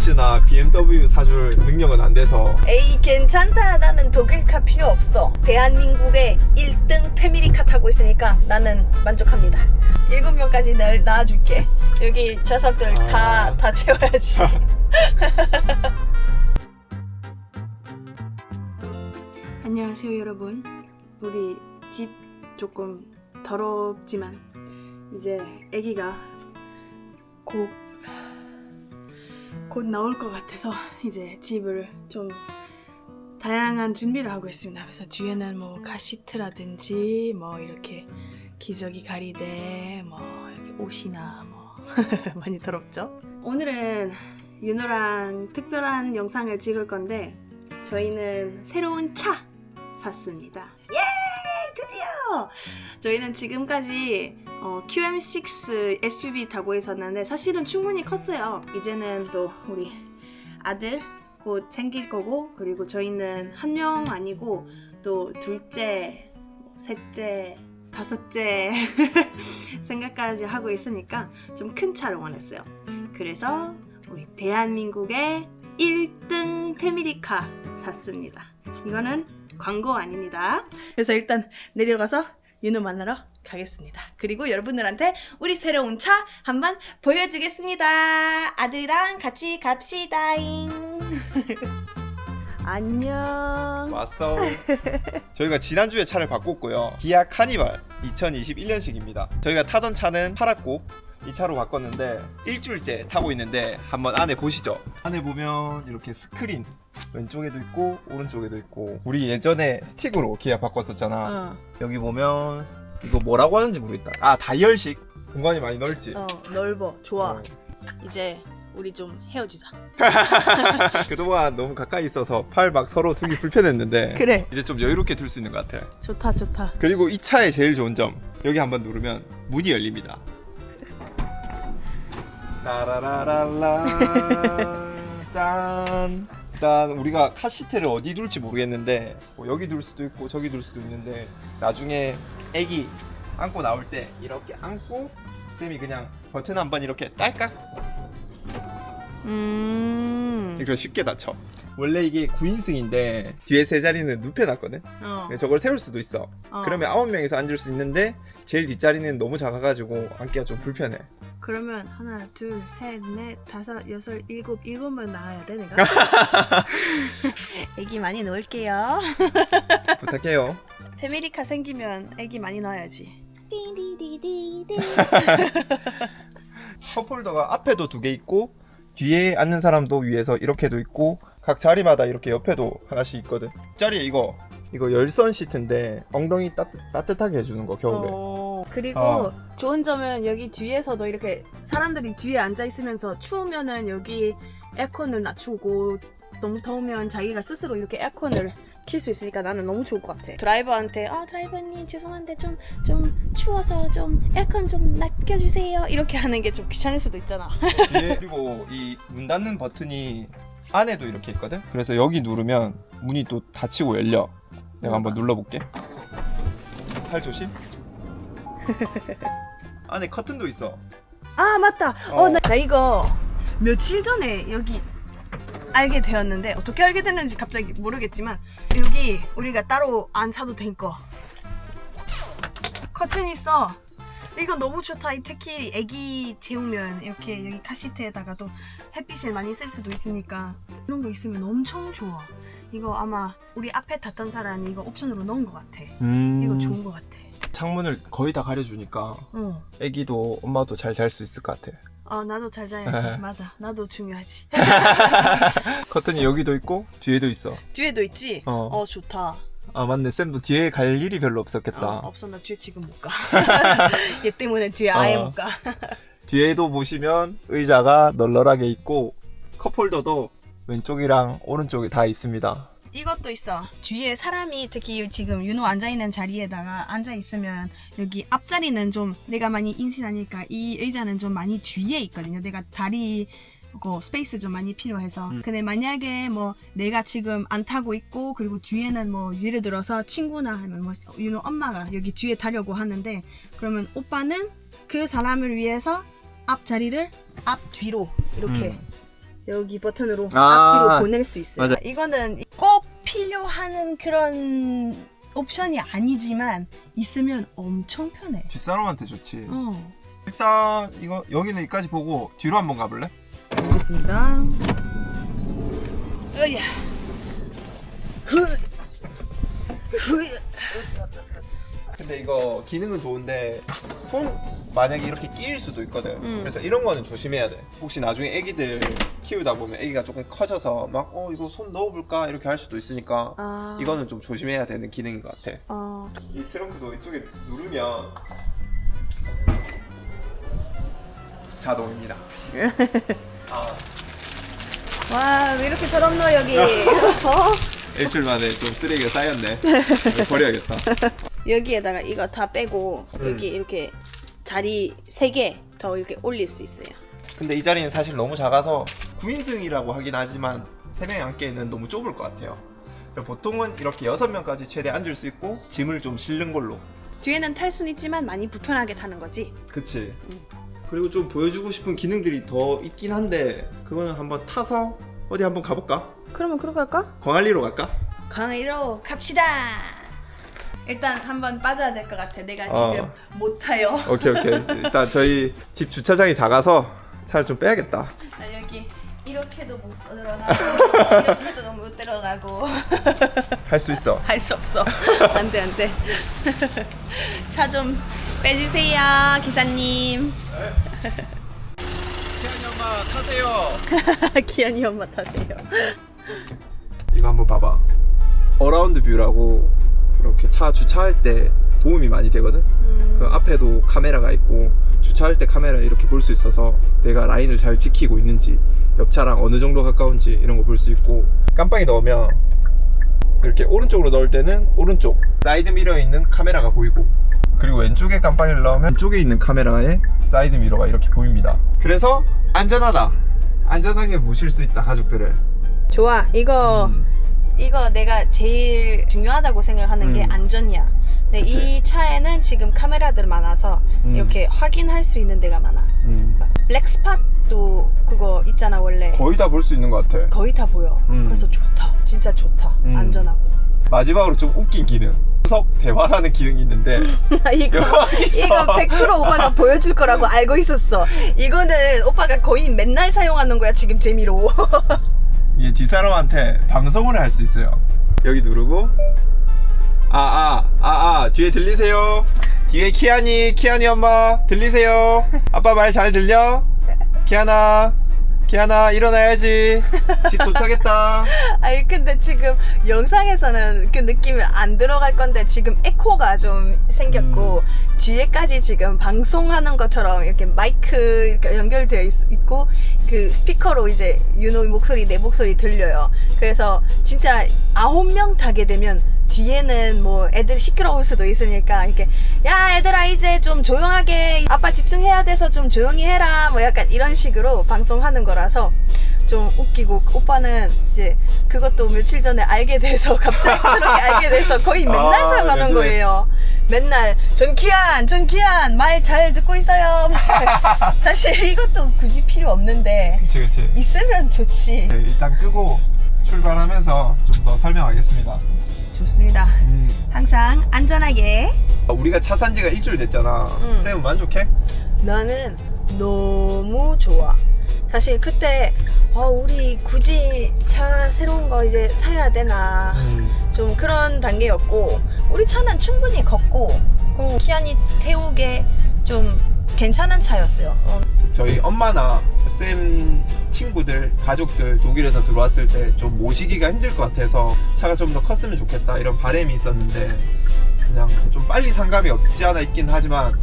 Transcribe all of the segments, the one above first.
벤츠나 BMW 사줄 능력은 안 돼서. 에이 괜찮다. 나는 독일카 필요 없어. 대한민국의 1등 패밀리카 타고 있으니까 나는 만족합니다. 7명까지 널 낳아줄게. 여기 좌석들 다 아. 다 채워야지. 안녕하세요 여러분. 우리 집 조금 더럽지만 이제 아기가 곧, 곧 나올 것 같아서 이제 집을 좀 다양한 준비를 하고 있습니다. 그래서 뒤에는 뭐 가시트라든지 뭐 이렇게 기저귀 가리대 뭐 이렇게 옷이나 뭐 많이 더럽죠? 오늘은 윤호랑 특별한 영상을 찍을 건데 저희는 새로운 차 샀습니다. 예! 드디어! 저희는 지금까지 어, QM6 SUV 타고 있었는데 사실은 충분히 컸어요. 이제는 또 우리 아들 곧 생길 거고 그리고 저희는 한 명 아니고 또 둘째, 뭐 셋째, 다섯째 생각까지 하고 있으니까 좀 큰 차를 원했어요. 그래서 우리 대한민국의 1등 패밀리카 샀습니다. 이거는 광고 아닙니다. 그래서 일단 내려가서 윤호 만나러 가겠습니다. 그리고 여러분들한테 우리 새로운 차 한번 보여주겠습니다. 아들랑 같이 갑시다잉. 안녕. 왔어. 저희가 지난주에 차를 바꿨고요. 기아 카니발 2021년식입니다. 저희가 타던 차는 파랗고 이 차로 바꿨는데 일주일째 타고 있는데 한번 안에 보시죠. 안에 보면 이렇게 스크린 왼쪽에도 있고 오른쪽에도 있고 우리 예전에 스틱으로 기아 바꿨었잖아. 어, 여기 보면 이거 뭐라고 하는지 모르겠다. 아 다이얼식 공간이 많이 넓지. 어 넓어. 좋아. 어. 이제 우리 좀 헤어지자. 그동안 너무 가까이 있어서 팔 막 서로 두기 불편했는데 그래. 이제 좀 여유롭게 둘 수 있는 것 같아. 좋다 좋다. 그리고 이 차의 제일 좋은 점 여기 한번 누르면 문이 열립니다. 따라라랄라 짠. 일단 우리가 카시트를 어디 둘지 모르겠는데 뭐 여기 둘 수도 있고 저기 둘 수도 있는데 나중에 애기 안고 나올 때 이렇게 안고 쌤이 그냥 버튼 한 번 이렇게 딸깍 음. 이렇게 쉽게 닫혀. 원래 이게 9인승인데 뒤에 세 자리는 눕혀놨거든. 어. 근데 저걸 세울 수도 있어. 어. 그러면 아홉 명이서 앉을 수 있는데 제일 뒷자리는 너무 작아가지고 앉기가 좀 불편해. 그러면 하나, 둘, 셋, 넷, 다섯, 여섯, 일곱, 일곱만 나가야 돼 내가. 애기 많이 넣을게요. 부탁해요. 패밀리카 생기면 애기 많이 넣어야지. 띠리리리리. 컵홀더가 앞에도 두 개 있고 뒤에 앉는 사람도 위에서 이렇게도 있고 각 자리마다 이렇게 옆에도 하나씩 있거든. 자리에 이거 이거 열선 시트인데 엉덩이 따뜻, 따뜻하게 해주는 거 겨울에. 어, 그리고 어. 좋은 점은 여기 뒤에서도 이렇게 사람들이 뒤에 앉아 있으면서 추우면은 여기 에어컨을 낮추고 너무 더우면 자기가 스스로 이렇게 에어컨을 킬 수 있으니까 나는 너무 좋을 것 같아. 드라이버한테 아 드라이버님 죄송한데 좀 좀 추워서 좀 에어컨 좀 낮춰주세요 이렇게 하는 게 좀 귀찮을 수도 있잖아. 뒤에 그리고 이 문 닫는 버튼이 안에도 이렇게 있거든. 그래서 여기 누르면 문이 또 닫히고 열려. 내가 한번 눌러볼게. 팔 조심. 안에 커튼도 있어. 아 맞다. 어. 어, 나, 나 이거 며칠 전에 여기 알게 되었는데 어떻게 알게 됐는지 갑자기 모르겠지만 여기 우리가 따로 안 사도 된 거. 커튼 있어. 이거 너무 좋다. 이 특히 애기 재우면 이렇게 여기 카시트에다가도 햇빛을 많이 쓸 수도 있으니까 이런 거 있으면 엄청 좋아. 이거 아마 우리 앞에 탔던 사람이 이거 옵션으로 넣은 것 같아. 음... 이거 좋은 것 같아. 창문을 거의 다 가려주니까 어. 애기도 엄마도 잘 잘 수 있을 것 같아. 어 나도 잘 자야지. 맞아. 나도 중요하지. 커튼이 여기도 있고 뒤에도 있어. 뒤에도 있지? 어. 어, 좋다. 아 맞네. 쌤도 뒤에 갈 일이 별로 없었겠다. 어, 없어 나 뒤에 지금 못 가. 얘 때문에 뒤에 아예 어. 못 가. 뒤에도 보시면 의자가 널널하게 있고 컵홀더도 왼쪽이랑 오른쪽에 다 있습니다. 이것도 있어. 뒤에 사람이 특히 지금 윤호 앉아 있는 자리에다가 앉아 있으면 여기 앞자리는 좀 내가 많이 인신하니까 이 의자는 좀 많이 뒤에 있거든요. 내가 다리 그 스페이스 좀 많이 필요해서. 음. 근데 만약에 뭐 내가 지금 안 타고 있고 그리고 뒤에는 뭐 예를 들어서 친구나 하면 뭐 윤호 엄마가 여기 뒤에 타려고 하는데 그러면 오빠는 그 사람을 위해서 앞 자리를 앞 뒤로 이렇게 음. 여기 버튼으로 아, 앞뒤로 보낼 수 있어요. 맞아. 이거는 꼭 필요한 그런 옵션이 아니지만 있으면 엄청 편해. 뒷사람한테 좋지. 어. 일단 이거 여기는 여기까지 보고 뒤로 한번 가볼래? 알겠습니다. 으야. 흐. 흐. 근데 이거 기능은 좋은데 손 만약에 이렇게 끼일 수도 있거든. 음. 그래서 이런 거는 조심해야 돼. 혹시 나중에 애기들 키우다 보면 애기가 조금 커져서 막 어 이거 손 넣어볼까 이렇게 할 수도 있으니까 아. 이거는 좀 조심해야 되는 기능인 것 같아. 어. 이 트렁크도 이쪽에 누르면 자동입니다. 아, 와, 왜 이렇게 더럽노 여기? 어? 일주일 만에 좀 쓰레기가 쌓였네. 버려야겠다. 여기에다가 이거 다 빼고 음. 여기 이렇게 자리 세개더 이렇게 올릴 수 있어요. 근데 이 자리는 사실 너무 작아서 9인승이라고 하긴 하지만 3명이 앉기에는 너무 좁을 것 같아요. 보통은 이렇게 6명까지 최대 앉을 수 있고 짐을 좀 실는 걸로. 뒤에는 탈 수는 있지만 많이 불편하게 타는 거지. 그치. 음. 그리고 좀 보여주고 싶은 기능들이 더 있긴 한데 그거는 한번 타서 어디 한번 가볼까? 그러면 그렇게 할까? 광안리로 갈까? 강의로 갑시다. 일단 한번 빠져야 될 것 같아. 내가 어. 지금 못 타요. 오케이 오케이. 일단 저희 집 주차장이 작아서 차를 좀 빼야겠다. 나 여기 이렇게도 못 들어가고 이렇게도 못 들어가고 할 수 있어. 할 수 없어. 안 돼 안 돼. 차 좀 빼주세요 기사님. 태연이 엄마 타세요. 기현이 엄마 타세요. 이거 한번 봐봐. 어라운드 뷰라고 이렇게 차 주차할 때 도움이 많이 되거든. 그 앞에도 카메라가 있고 주차할 때 카메라 이렇게 볼 수 있어서 내가 라인을 잘 지키고 있는지 옆차랑 어느 정도 가까운지 이런 거 볼 수 있고. 깜빡이 넣으면 이렇게 오른쪽으로 넣을 때는 오른쪽 사이드 미러에 있는 카메라가 보이고 그리고 왼쪽에 깜빡이를 넣으면 왼쪽에 있는 카메라에 사이드 미러가 이렇게 보입니다. 그래서 안전하다. 안전하게 모실 수 있다 가족들을. 좋아. 이거 음. 이거 내가 제일 중요하다고 생각하는 게 음. 안전이야. 근데 그치. 이 차에는 지금 카메라들 많아서 음. 이렇게 확인할 수 있는 데가 많아. 음. 블랙스팟도 그거 있잖아 원래 거의 다 볼 수 있는 것 같아 거의 다 보여. 음. 그래서 좋다. 진짜 좋다. 음. 안전하고. 마지막으로 좀 웃긴 기능 후석 대화라는 기능이 있는데 이거 여기서 이거 100% 오빠가 보여줄 거라고 알고 있었어. 이거는 오빠가 거의 맨날 사용하는 거야 지금 재미로. 이게 뒷사람한테 방송을 할 수 있어요. 여기 누르고 아아 아 아 뒤에 들리세요? 뒤에 키아니 키아니 엄마 들리세요? 아빠 말 잘 들려? 키아나 키아나 일어나야지 집 도착했다. 아니 근데 지금 영상에서는 그 느낌이 안 들어갈 건데 지금 에코가 좀 생겼고 뒤에까지 지금 방송하는 것처럼 이렇게 마이크 이렇게 연결되어 있, 있고 그 스피커로 이제 윤호 목소리 내 목소리 들려요. 그래서 진짜 아홉 명 타게 되면 뒤에는 뭐 애들 시끄러울 수도 있으니까 이렇게 야 애들아 이제 좀 조용하게 아빠 집중해야 돼서 좀 조용히 해라 뭐 약간 이런 식으로 방송하는 거라서 좀 웃기고 오빠는 이제 그것도 며칠 전에 알게 돼서 갑작스럽게 알게 돼서 거의 맨날 아, 사용하는 요즘에. 거예요. 맨날 전키안 전키안 말 잘 듣고 있어요. 사실 이것도 굳이 필요 없는데 그치 그치. 있으면 좋지. 네, 일단 끄고 출발하면서 좀 더 설명하겠습니다. 좋습니다. 항상 안전하게 우리가 차 산지가 일주일 됐잖아. 음. 쌤은 만족해? 나는 너무 좋아. 사실 그때 어, 우리 굳이 차 새로운 거 이제 사야 되나 음. 좀 그런 단계였고 우리 차는 충분히 걷고 어, 키안이 태우게 좀 괜찮은 차였어요. 어, 저희 엄마나 쌤 친구들, 가족들 독일에서 들어왔을 때 좀 모시기가 힘들 것 같아서 차가 좀 더 컸으면 좋겠다 이런 바람이 있었는데 그냥 좀 빨리 상감이 없지 않아 있긴 하지만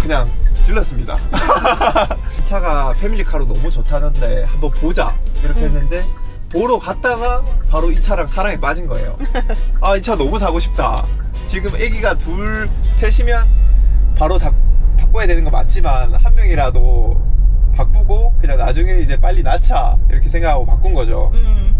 그냥 질렀습니다. 이 차가 패밀리카로 너무 좋다는데 한번 보자 이렇게 음. 했는데 보러 갔다가 바로 이 차랑 사랑에 빠진 거예요. 아 이 차 너무 사고 싶다. 지금 아기가 둘 셋이면 바로 다 바꿔야 되는 거 맞지만 한 명이라도 바꾸고 그냥 나중에 이제 빨리 낳자 이렇게 생각하고 바꾼 거죠. 음.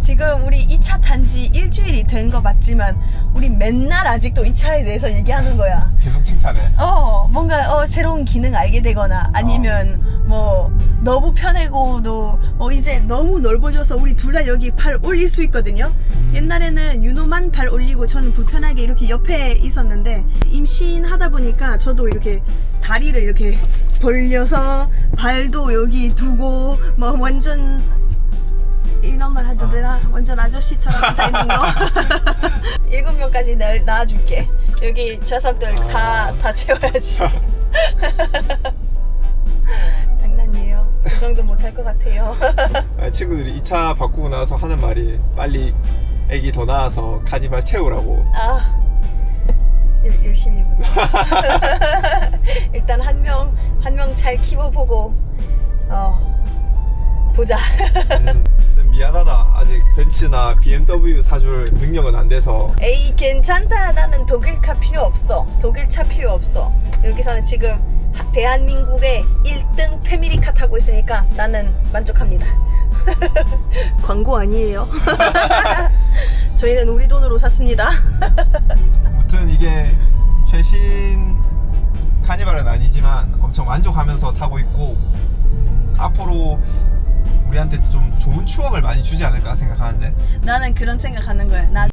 지금 우리 이차탄지 일주일이 된 거 맞지만 우리 맨날 아직도 이 차에 대해서 얘기하는 거야. 계속 칭찬해. 어 뭔가 어 새로운 기능 알게 되거나 아니면 뭐 너무 편하고도 뭐 이제 너무 넓어져서 우리 둘 다 여기 팔 올릴 수 있거든요. 옛날에는 윤호만 발 올리고 저는 불편하게 이렇게 옆에 있었는데 임신하다 보니까 저도 이렇게 다리를 이렇게 벌려서 발도 여기 두고 뭐 완전? 완전 아저씨처럼 앉아 있는 거. 일곱 명까지 나, 낳아줄게. 여기 좌석들 다, 다 채워야지. 장난이에요. 그 정도 못할 것 같아요. 아, 친구들이 이 차 바꾸고 나서 하는 말이 빨리 애기 더 낳아서 카니발 채우라고. 아, 열, 열심히. 일단 한 명, 한 명 잘 키워보고, 어, 보자. 미안하다. 아직 벤츠나 BMW 사줄 능력은 안 돼서. 에이 괜찮다. 나는 독일차 필요 없어. 독일차 필요 없어. 여기서는 지금 하- 대한민국의 1등 패밀리카 타고 있으니까 나는 만족합니다. 광고 아니에요? 저희는 우리 돈으로 샀습니다. 아무튼 이게 최신 카니발은 아니지만 엄청 만족하면서 타고 있고 음, 앞으로 우리한테 좀 좋은 추억을 많이 주지 않을까 생각하는데? 나는 그런 생각하는 거야. 나